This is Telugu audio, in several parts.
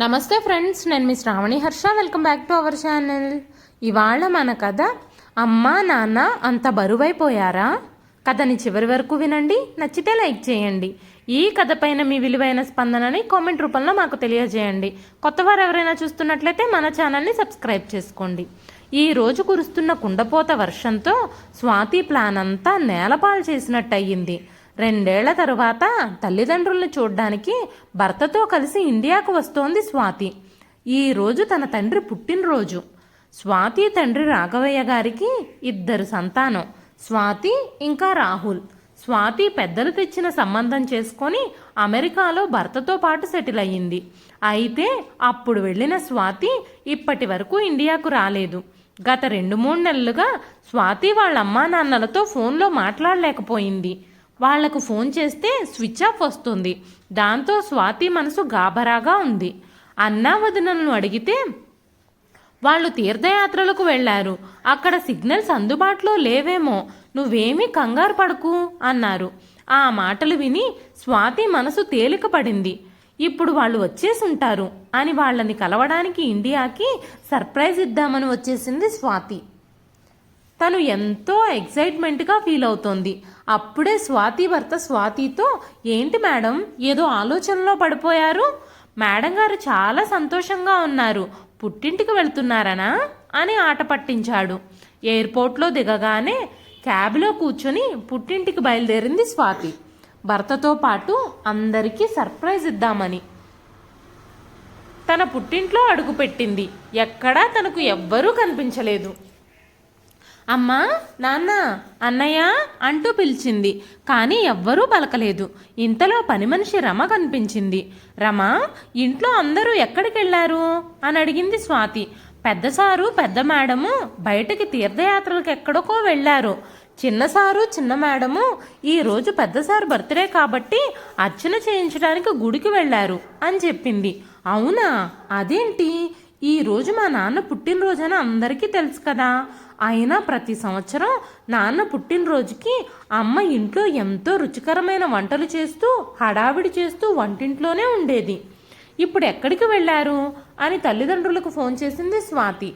నమస్తే ఫ్రెండ్స్ నేను మీ Shravani Harsha. Welcome back to our channel. ఇవాళ మన కథ అమ్మా నాన్న అంత బరువైపోయారా? కథని చివరి వరకు వినండి నచ్చితే లైక్ చేయండి. ఈ కథ పైన మీ విలువైన స్పందనని కామెంట్ రూపంలో మాకు తెలియజేయండి. కొత్తవారు ఎవరైనా చూస్తున్నట్లయితే మన ఛానల్ని సబ్స్క్రైబ్ చేసుకోండి. ఈ రోజు కురుస్తున్న కుండపోత వర్షంతో స్వాతి ప్లాన్ అంతా నేలపాలు చేసినట్టు అయ్యింది రెండేళ్ళ తరువాత తల్లిదండ్రులను చూడ్డానికి భర్తతో కలిసి ఇండియాకు వస్తోంది స్వాతి. ఈ రోజు తన తండ్రి పుట్టినరోజు. స్వాతి తండ్రి రాఘవయ్య గారికి ఇద్దరు సంతానం. స్వాతి ఇంకా రాహుల్. స్వాతి పెద్దలు తెచ్చిన సంబంధం చేసుకొని అమెరికాలో భర్తతో పాటు సెటిల్ అయ్యింది. అయితే అప్పుడు వెళ్ళిన స్వాతి ఇప్పటి వరకు ఇండియాకు రాలేదు. గత రెండు మూడు నెలలుగా స్వాతి వాళ్ళ అమ్మా నాన్నలతో ఫోన్లో మాట్లాడలేకపోయింది. వాళ్ళకు ఫోన్ చేస్తే స్విచ్ ఆఫ్ వస్తుంది. దాంతో స్వాతి మనసు గాబరాగా ఉంది. అన్నా వదినలను అడిగితే వాళ్ళు తీర్థయాత్రలకు వెళ్ళారు అక్కడ సిగ్నల్స్ అందుబాటులో లేవేమో. నువ్వేమీ కంగారు పడకు అన్నారు. ఆ మాటలు విని స్వాతి మనసు తేలిక పడింది ఇప్పుడు వాళ్ళు వచ్చేసుంటారు అని వాళ్ళని కలవడానికి ఇండియాకి సర్ప్రైజ్ ఇద్దామని వచ్చేసింది స్వాతి. తను ఎంతో ఎక్సైట్మెంట్గా ఫీల్ అవుతోంది. అప్పుడే స్వాతి భర్త స్వాతితో ఏంటి మేడం ఏదో ఆలోచనలో పడిపోయారు? మేడం గారు చాలా సంతోషంగా ఉన్నారు. పుట్టింటికి వెళ్తున్నారనా? అని ఆట పట్టించాడు. ఎయిర్పోర్ట్లో దిగగానే క్యాబ్లో కూర్చొని పుట్టింటికి బయలుదేరింది స్వాతి. భర్తతో పాటు అందరికీ సర్ప్రైజ్ ఇద్దామని. తన పుట్టింట్లో అడుగుపెట్టింది. ఎక్కడా తనకు ఎవ్వరూ కనిపించలేదు. అమ్మా నాన్న అన్నయ్య అంటూ పిలిచింది. కానీ ఎవ్వరూ పలకలేదు. ఇంతలో పని మనిషి రమ కనిపించింది. రమ ఇంట్లో అందరూ ఎక్కడికి వెళ్ళారు అని అడిగింది స్వాతి. పెద్ద సారు పెద్ద మేడము బయటకి తీర్థయాత్రలకు ఎక్కడికో వెళ్ళారు. చిన్న సారు చిన్న మేడము ఈరోజు పెద్ద సారు బర్త్డే కాబట్టి అర్చన చేయించడానికి గుడికి వెళ్ళారు అని చెప్పింది. అవునా? అదేంటి? ఈరోజు మా నాన్న పుట్టినరోజని అందరికీ తెలుసు కదా. అయినా ప్రతి సంవత్సరం నాన్న పుట్టినరోజుకి అమ్మ ఇంట్లో ఎంతో రుచికరమైన వంటలు చేస్తూ హడావిడి చేస్తూ వంటింట్లోనే ఉండేది. ఇప్పుడు ఎక్కడికి వెళ్ళారు? అని తల్లిదండ్రులకు ఫోన్ చేసింది స్వాతి.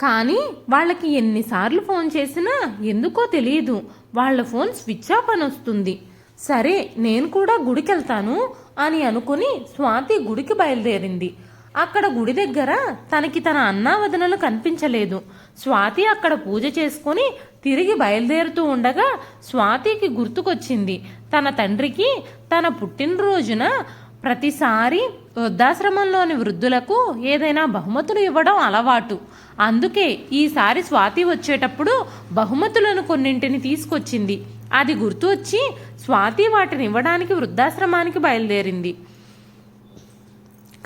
కానీ వాళ్ళకి ఎన్నిసార్లు ఫోన్ చేసినా ఎందుకో తెలియదు. వాళ్ళ ఫోన్ స్విచ్ ఆఫ్ అని వస్తుంది. సరే నేను కూడా గుడికి వెళ్తాను అని అనుకుని స్వాతి గుడికి బయలుదేరింది. అక్కడ గుడి దగ్గర తనకి తన అన్నావదనలు కనిపించలేదు. స్వాతి అక్కడ పూజ చేసుకొని తిరిగి బయలుదేరుతూ ఉండగా స్వాతికి గుర్తుకొచ్చింది. తన తండ్రికి తన పుట్టినరోజున ప్రతిసారి వృద్ధాశ్రమంలోని వృద్ధులకు ఏదైనా బహుమతులు ఇవ్వడం అలవాటు. అందుకే ఈసారి స్వాతి వచ్చేటప్పుడు బహుమతులను కొన్నింటిని తీసుకొచ్చింది. అది గుర్తు వచ్చి స్వాతి వాటిని ఇవ్వడానికి వృద్ధాశ్రమానికి బయలుదేరింది.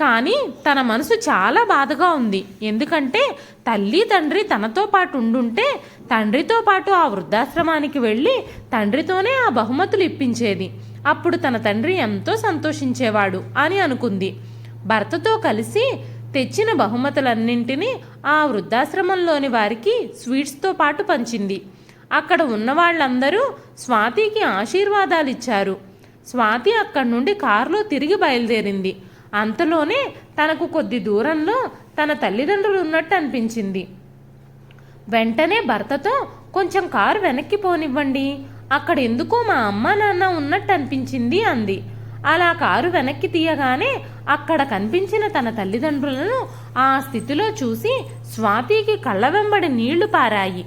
కానీ తన మనసు చాలా బాధగా ఉంది. ఎందుకంటే తల్లి తండ్రి తనతో పాటు ఉండుంటే తండ్రితో పాటు ఆ వృద్ధాశ్రమానికి వెళ్ళి తండ్రితోనే ఆ బహుమతులు ఇప్పించేది. అప్పుడు తన తండ్రి ఎంతో సంతోషించేవాడు అని అనుకుంది. భర్తతో కలిసి తెచ్చిన బహుమతులన్నింటినీ ఆ వృద్ధాశ్రమంలోని వారికి స్వీట్స్తో పాటు పంచింది. అక్కడ ఉన్న వాళ్ళందరూ స్వాతికి ఆశీర్వాదాలు ఇచ్చారు స్వాతి అక్కడి నుండి కారులో తిరిగి బయలుదేరింది. అంతలోనే తనకు కొద్ది దూరంలో తన తల్లిదండ్రులు ఉన్నట్టు అనిపించింది. వెంటనే భర్తతో కొంచెం కారు వెనక్కి పోనివ్వండి అక్కడ ఎందుకో మా అమ్మ నాన్న ఉన్నట్టు అనిపించింది అంది. అలా కారు వెనక్కి తీయగానే అక్కడ కనిపించిన తన తల్లిదండ్రులను ఆ స్థితిలో చూసి స్వాతికి కళ్ళ వెంబడి నీళ్ళు పారాయి.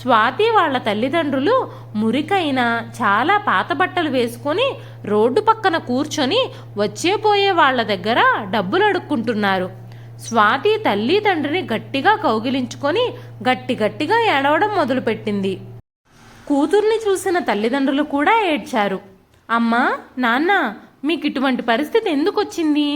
స్వాతి వాళ్ళ తల్లిదండ్రులు మురికైన చాలా పాత బట్టలు వేసుకొని రోడ్డు పక్కన కూర్చొని వచ్చే పోయే వాళ్ళ దగ్గర డబ్బులు అడుక్కుంటున్నారు. స్వాతి తల్లి తండ్రిని గట్టిగా కౌగిలించుకొని గట్టి గట్టిగా ఏడవడం మొదలుపెట్టింది. కూతుర్ని చూసిన తల్లిదండ్రులు కూడా ఏడ్చారు. అమ్మా నాన్న మీకు ఇటువంటి పరిస్థితి ఎందుకు వచ్చింది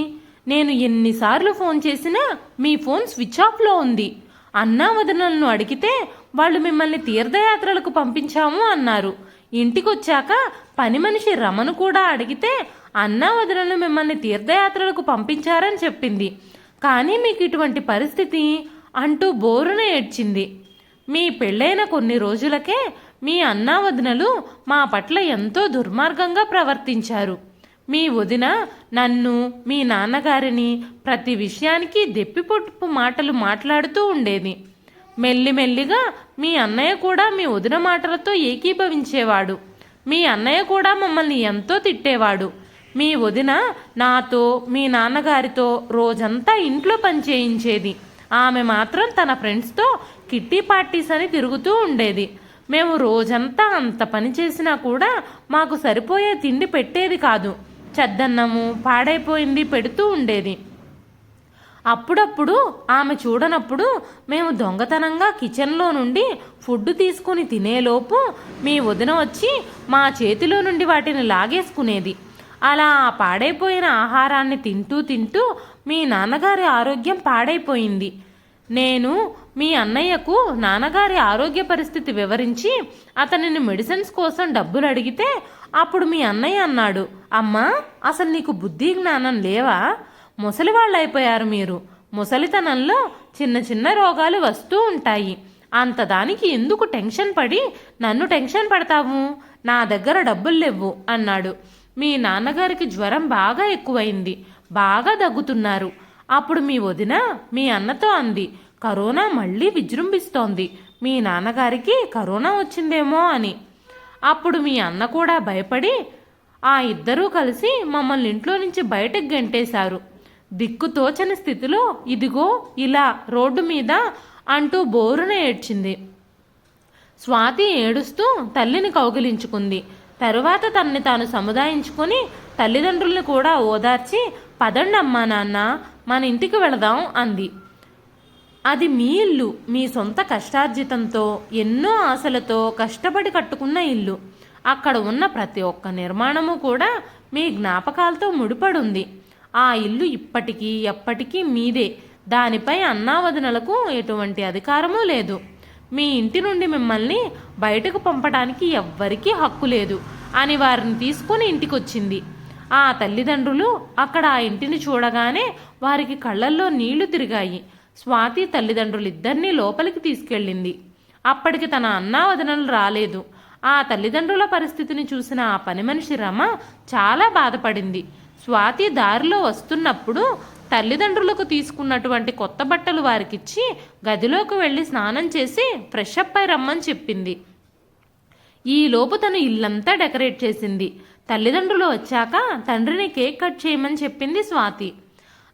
నేను ఎన్నిసార్లు ఫోన్ చేసినా మీ ఫోన్ స్విచ్ ఆఫ్లో ఉంది. అన్నా వదనలను అడిగితే వాళ్ళు మిమ్మల్ని తీర్థయాత్రలకు పంపించాము అన్నారు. ఇంటికొచ్చాక పని మనిషి రమను కూడా అడిగితే అన్నా వదినలు మిమ్మల్ని తీర్థయాత్రలకు పంపించారని చెప్పింది. కానీ మీకు ఇటువంటి పరిస్థితి అంటూ బోరున ఏడ్చింది. మీ పెళ్ళైన కొన్ని రోజులకే మీ అన్నా వదినలు మా పట్ల ఎంతో దుర్మార్గంగా ప్రవర్తించారు. మీ వదిన నన్ను మీ నాన్నగారిని ప్రతి విషయానికి దెప్పిపొట్టుపు మాటలు మాట్లాడుతూ ఉండేది. మెల్లిమెల్లిగా మీ అన్నయ్య కూడా మీ వదిన మాటలతో ఏకీభవించేవాడు. మీ అన్నయ్య కూడా మమ్మల్ని ఎంతో తిట్టేవాడు. మీ వదిన నాతో మీ నాన్నగారితో రోజంతా ఇంట్లో పనిచేయించేది ఆమె మాత్రం తన ఫ్రెండ్స్తో కిట్టి పార్టీస్ అని తిరుగుతూ ఉండేది. మేము రోజంతా అంత పని చేసినా కూడా మాకు సరిపోయే తిండి పెట్టేది కాదు. చెద్దన్నము పాడైపోయింది పెడుతూ ఉండేది. అప్పుడప్పుడు ఆమె చూడనప్పుడు మేము దొంగతనంగా కిచెన్లో నుండి ఫుడ్ తీసుకుని తినేలోపు మీ వదిన వచ్చి మా చేతిలో నుండి వాటిని లాగేసుకునేది. అలా పాడైపోయిన ఆహారాన్ని తింటూ తింటూ మీ నాన్నగారి ఆరోగ్యం పాడైపోయింది. నేను మీ అన్నయ్యకు నాన్నగారి ఆరోగ్య పరిస్థితి వివరించి అతనిని మెడిసిన్స్ కోసం డబ్బులు అడిగితే అప్పుడు మీ అన్నయ్య అన్నాడు అమ్మా అసలు నీకు బుద్ధి జ్ఞానం లేవా? ముసలివాళ్ళు అయిపోయారు మీరు. ముసలితనంలో చిన్న చిన్న రోగాలు వస్తూ ఉంటాయి. అంత దానికి ఎందుకు టెన్షన్ పడి నన్ను టెన్షన్ పడతావు? నా దగ్గర డబ్బులు లేవు అన్నాడు. మీ నాన్నగారికి జ్వరం బాగా ఎక్కువైంది. బాగా దగ్గుతున్నారు. అప్పుడు మీ వదిన మీ అన్నతో అంది కరోనా మళ్ళీ విజృంభిస్తోంది. మీ నాన్నగారికి కరోనా వచ్చిందేమో అని. అప్పుడు మీ అన్న కూడా భయపడి ఆ ఇద్దరూ కలిసి మమ్మల్ని ఇంట్లో నుంచి బయటకు గెంటేశారు. దిక్కుతోచని స్థితిలో ఇదిగో ఇలా రోడ్డు మీద అంటూ బోరున ఏడ్చింది. స్వాతి ఏడుస్తూ తల్లిని కౌగిలించుకుంది. తరువాత తనని తాను సముదాయించుకొని తల్లిదండ్రుల్ని కూడా ఓదార్చి పదండమ్మా నాన్న మన ఇంటికి వెళదాం అంది. అది మీ ఇల్లు మీ సొంత కష్టార్జితంతో ఎన్నో ఆశలతో కష్టపడి కట్టుకున్న ఇల్లు. అక్కడ ఉన్న ప్రతి ఒక్క నిర్మాణము కూడా మీ జ్ఞాపకాలతో ముడిపడుంది. ఆ ఇల్లు ఇప్పటికీ ఎప్పటికీ మీదే. దానిపై అన్నావదనలకు ఎటువంటి అధికారమూ లేదు. మీ ఇంటి నుండి మిమ్మల్ని బయటకు పంపడానికి ఎవ్వరికీ హక్కు లేదు అని వారిని తీసుకుని ఇంటికొచ్చింది. ఆ తల్లిదండ్రులు అక్కడ ఆ ఇంటిని చూడగానే వారికి కళ్ళల్లో నీళ్ళు తిరిగాయి. స్వాతి తల్లిదండ్రులిద్దరినీ లోపలికి తీసుకెళ్ళింది. అప్పటికి తన అన్నావదనలు రాలేదు. ఆ తల్లిదండ్రుల పరిస్థితిని చూసిన ఆ పని మనిషి రమ చాలా బాధపడింది. స్వాతి దారిలో వస్తున్నప్పుడు తల్లిదండ్రులకు తీసుకున్నటువంటి కొత్త బట్టలు వారికిచ్చి గదిలోకి వెళ్ళి స్నానం చేసి ఫ్రెష్ అప్ అయి రమ్మని చెప్పింది. ఈలోపు తను ఇల్లంతా డెకరేట్ చేసింది. తల్లిదండ్రులు వచ్చాక తండ్రిని కేక్ కట్ చేయమని చెప్పింది స్వాతి.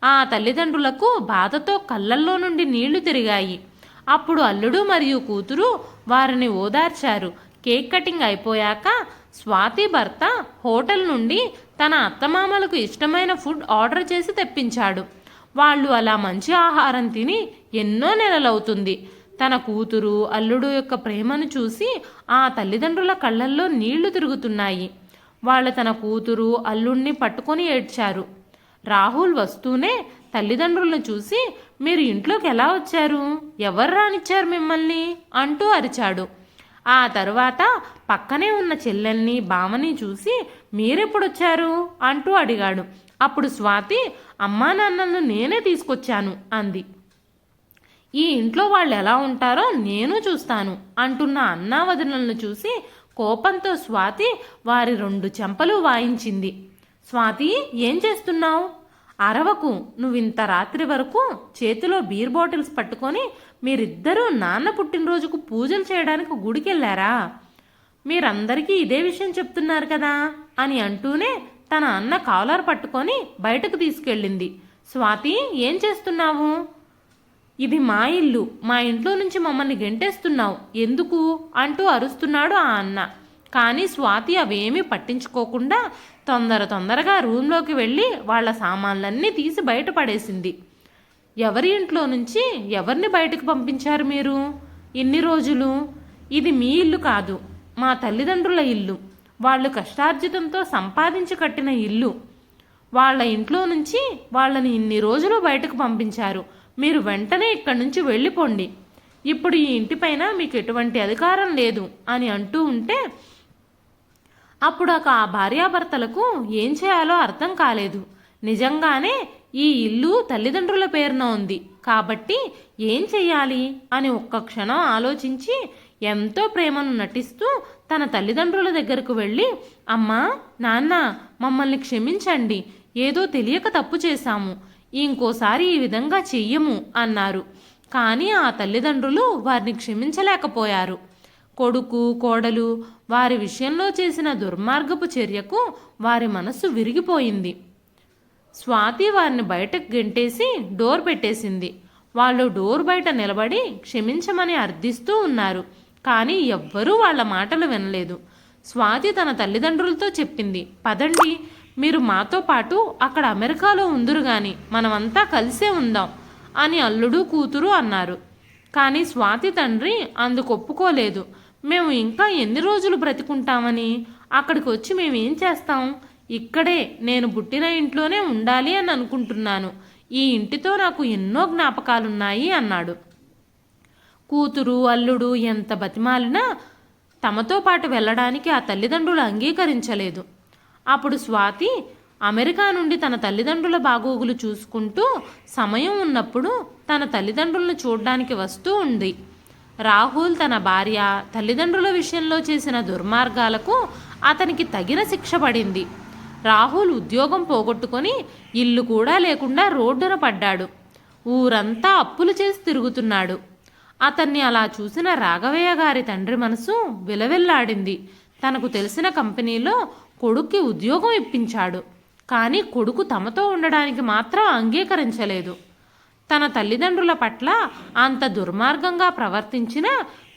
ఆ తల్లిదండ్రులకు బాధతో కళ్ళల్లో నుండి నీళ్ళు తిరిగాయి. అప్పుడు అల్లుడు మరియు కూతురు వారిని ఓదార్చారు. కేక్ కటింగ్ అయిపోయాక స్వాతి భర్త హోటల్ నుండి తన అత్తమామలకు ఇష్టమైన ఫుడ్ ఆర్డర్ చేసి తెప్పించాడు. వాళ్ళు అలా మంచి ఆహారం తిని ఎన్నో నెలలవుతుంది. తన కూతురు అల్లుడు యొక్క ప్రేమను చూసి ఆ తల్లిదండ్రుల కళ్ళల్లో నీళ్ళు తిరుగుతున్నాయి. వాళ్ళు తన కూతురు అల్లుణ్ణి పట్టుకొని ఏడ్చారు. రాహుల్ వస్తూనే తల్లిదండ్రులను చూసి మీరు ఇంట్లోకి ఎలా వచ్చారు? ఎవరు రానిచ్చారు మిమ్మల్ని? అంటూ అరిచాడు. ఆ తరువాత పక్కనే ఉన్న చెల్లెల్ని బామని చూసి మీరెప్పుడొచ్చారు? అంటూ అడిగాడు. అప్పుడు స్వాతి అమ్మా నాన్నలను నేనే తీసుకొచ్చాను అంది. ఈ ఇంట్లో వాళ్ళు ఎలా ఉంటారో నేను చూస్తాను అంటున్న అన్నా వదినలను చూసి కోపంతో స్వాతి వారి రెండు చెంపలు వాయించింది. స్వాతి ఏం చేస్తున్నావు? అరవకు నువ్వింత రాత్రి వరకు చేతిలో బీర్ బాటిల్స్ పట్టుకొని మీరిద్దరూ నాన్న పుట్టినరోజుకు పూజలు చేయడానికి గుడికెళ్ళారా మీరందరికీ ఇదే విషయం చెప్తున్నారు కదా అని అంటూనే తన అన్న కాలర్ పట్టుకొని బయటకు తీసుకెళ్ళింది. స్వాతి ఏం చేస్తున్నావు? ఇది మా ఇల్లు. మా ఇంట్లో నుంచి మమ్మల్ని గెంటేస్తున్నావు. ఎందుకు? అంటూ అరుస్తున్నాడు ఆ అన్న. కానీ స్వాతి అవేమీ పట్టించుకోకుండా తొందర తొందరగా రూమ్లోకి వెళ్ళి వాళ్ళ సామాన్లన్నీ తీసి బయట పడేసింది. ఎవరి ఇంట్లో నుంచి ఎవరిని బయటకు పంపించారు మీరు? ఇన్ని రోజులు? ఇది మీ ఇల్లు కాదు మా తల్లిదండ్రుల ఇల్లు. వాళ్ళు కష్టార్జితంతో సంపాదించి కట్టిన ఇల్లు. వాళ్ళ ఇంట్లో నుంచి వాళ్ళని ఇన్ని రోజులు బయటకు పంపించారు. మీరు వెంటనే ఇక్కడి నుంచి వెళ్ళిపోండి. ఇప్పుడు ఈ ఇంటిపైన మీకు ఎటువంటి అధికారం లేదు అని అంటూ ఉంటే అప్పుడు ఆ భార్యాభర్తలకు ఏం చేయాలో అర్థం కాలేదు. నిజంగానే ఈ ఇల్లు తల్లిదండ్రుల పేరున ఉంది. కాబట్టి ఏం చెయ్యాలి? అని ఒక్క క్షణం ఆలోచించి ఎంతో ప్రేమను నటిస్తూ తన తల్లిదండ్రుల దగ్గరకు వెళ్ళి అమ్మా నాన్న మమ్మల్ని క్షమించండి. ఏదో తెలియక తప్పు చేశాము. ఇంకోసారి ఈ విధంగా చెయ్యము అన్నారు. కానీ ఆ తల్లిదండ్రులు వారిని క్షమించలేకపోయారు. కొడుకు కోడలు వారి విషయంలో చేసిన దుర్మార్గపు చర్యకు వారి మనస్సు విరిగిపోయింది. స్వాతి వారిని బయటకు గెంటేసి డోర్ పెట్టేసింది. వాళ్ళు డోర్ బయట నిలబడి క్షమించమని అర్థిస్తూ ఉన్నారు. కానీ ఎవ్వరూ వాళ్ళ మాటలు వినలేదు. స్వాతి తన తల్లిదండ్రులతో చెప్పింది పదండి మీరు మాతో పాటు అక్కడ అమెరికాలో ఉందురు గాని మనమంతా కలిసే ఉందాం అని అల్లుడు కూతురు అన్నారు. కానీ స్వాతి తండ్రి అందుకు ఒప్పుకోలేదు. మేము ఇంకా ఎన్ని రోజులు బ్రతికుంటామని? అక్కడికి వచ్చి మేము ఏం చేస్తాం? ఇక్కడే నేను పుట్టిన ఇంట్లోనే ఉండాలి అని అనుకుంటున్నాను. ఈ ఇంటితో నాకు ఎన్నో జ్ఞాపకాలున్నాయి అన్నాడు. కూతురు అల్లుడు ఎంత బతిమాలినా తమతో పాటు వెళ్ళడానికి ఆ తల్లిదండ్రులు అంగీకరించలేదు. అప్పుడు స్వాతి అమెరికా నుండి తన తల్లిదండ్రుల బాగోగులు చూసుకుంటూ సమయం ఉన్నప్పుడు తన తల్లిదండ్రులను చూడడానికి వస్తూ ఉంది. రాహుల్ తన భార్య తల్లిదండ్రుల విషయంలో చేసిన దుర్మార్గాలకు అతనికి తగిన శిక్ష పడింది. రాహుల్ ఉద్యోగం పోగొట్టుకొని ఇల్లు కూడా లేకుండా రోడ్డున పడ్డాడు. ఊరంతా అప్పులు చేసి తిరుగుతున్నాడు. అతన్ని అలా చూసిన రాఘవయ్య గారి తండ్రి మనసు విలవిల్లాడింది. తనకు తెలిసిన కంపెనీలో కొడుక్కి ఉద్యోగం ఇప్పించాడు. కానీ కొడుకు తమతో ఉండడానికి మాత్రం అంగీకరించలేదు. తన తల్లిదండ్రుల పట్ల అంత దుర్మార్గంగా ప్రవర్తించిన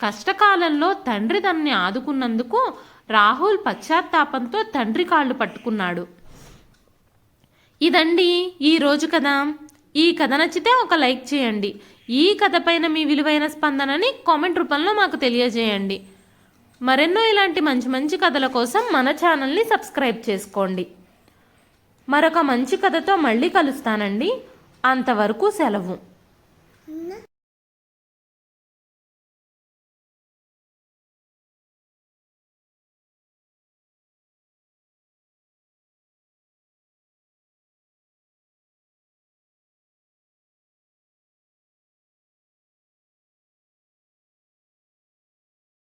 కష్టకాలంలో తండ్రి తనని ఆదుకున్నందుకు రాహుల్ పశ్చాత్తాపంతో తండ్రి కాళ్ళు పట్టుకున్నాడు. ఇదండి ఈరోజు కదా కథ. ఈ కథ నచ్చితే ఒక లైక్ చేయండి. ఈ కథ పైన మీ విలువైన స్పందనని కామెంట్ రూపంలో మాకు తెలియజేయండి. మరెన్నో ఇలాంటి మంచి మంచి కథల కోసం మన ఛానల్ని సబ్స్క్రైబ్ చేసుకోండి. మరొక మంచి కథతో మళ్ళీ కలుస్తానండి. అంతవరకు సెలవు.